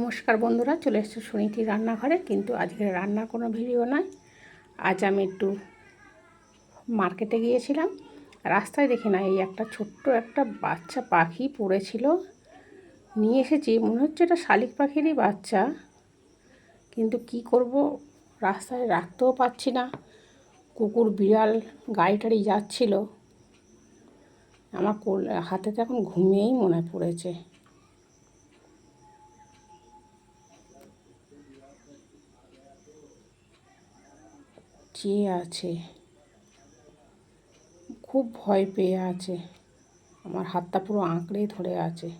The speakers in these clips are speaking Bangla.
নমস্কার বন্ধুরা, চলে এসেছে সুনীতি রান্নাঘরে, কিন্তু আজকে রান্নার কোনো ভিডিও নয়। আজ আমি একটু মার্কেটে গিয়েছিলাম, রাস্তায় দেখি না, এই একটা ছোট্ট একটা বাচ্চা পাখি পড়েছিল। নিয়ে এসেছি, মনে হচ্ছে এটা শালিক পাখিরই বাচ্চা, কিন্তু কি করব, রাস্তায় রাখতেও পাচ্ছি না। কুকুর বিড়াল গাড়ি টাড়ি যাচ্ছিল। আমার হাতে তো এখন ঘুমিয়েই মনে পড়েছে। চেয়ে আছে। খুব ভয় পেয়ে আছে। আমার হাতটা পুরো আঁকড়েই ধরে আছে।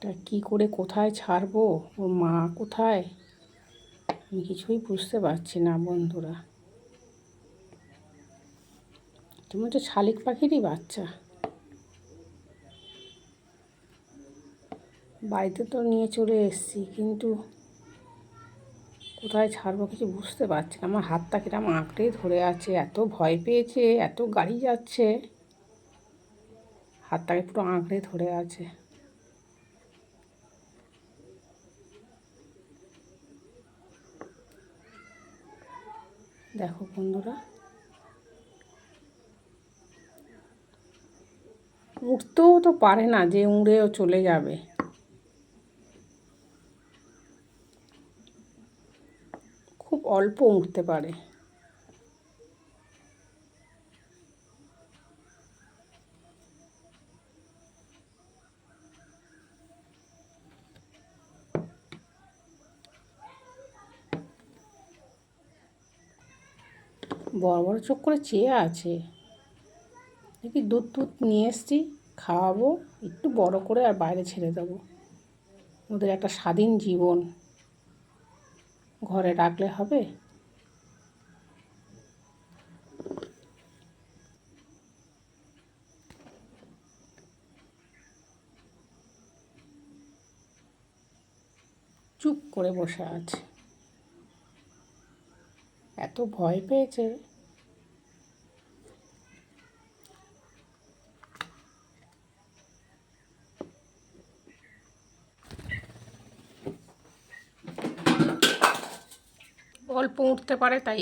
তা কী করে কোথায় ছাড়বো? ওর মা কোথায়? আমি কিছুই বুঝতে পারছি না বন্ধুরা। তুমি তো শালিক পাখিরই বাচ্চা। বাড়িতে তো নিয়ে চলে এসেছি, কিন্তু কোথায় ছাড়বো কিছু বুঝতে পারছি না। আমার হাতটা কিরম আঁকড়ে ধরে আছে, এত ভয় পেয়েছে, এত গাড়ি যাচ্ছে। হাতটাকে পুরো আঁকড়ে ধরে আছে। দেখো বন্ধুরা, উঠতেও তো পারে না যে উড়েও চলে যাবে খুব অল্প উঠতে পারে। বড় বড় চোখ করে চেয়ে আছে। দেখি দুধ টুধ নিয়ে এসছি, খাওয়াবো, একটু বড় করে আর বাইরে ছেড়ে দেবো। ওদের একটা স্বাধীন জীবন। ঘরে রাখলে হবে? চুপ করে বসে আছে। এত ভয় পেয়েছে। অল্প উঠতে পারে, তাই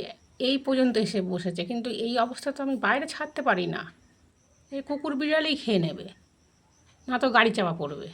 এই পর্যন্ত এসে বসেছে। কিন্তু এই অবস্থা তো আমি বাইরে ছাড়তে পারি না। এই কুকুর বিড়ালেই খেয়ে নেবে, না তো গাড়ি চাপা পড়বে।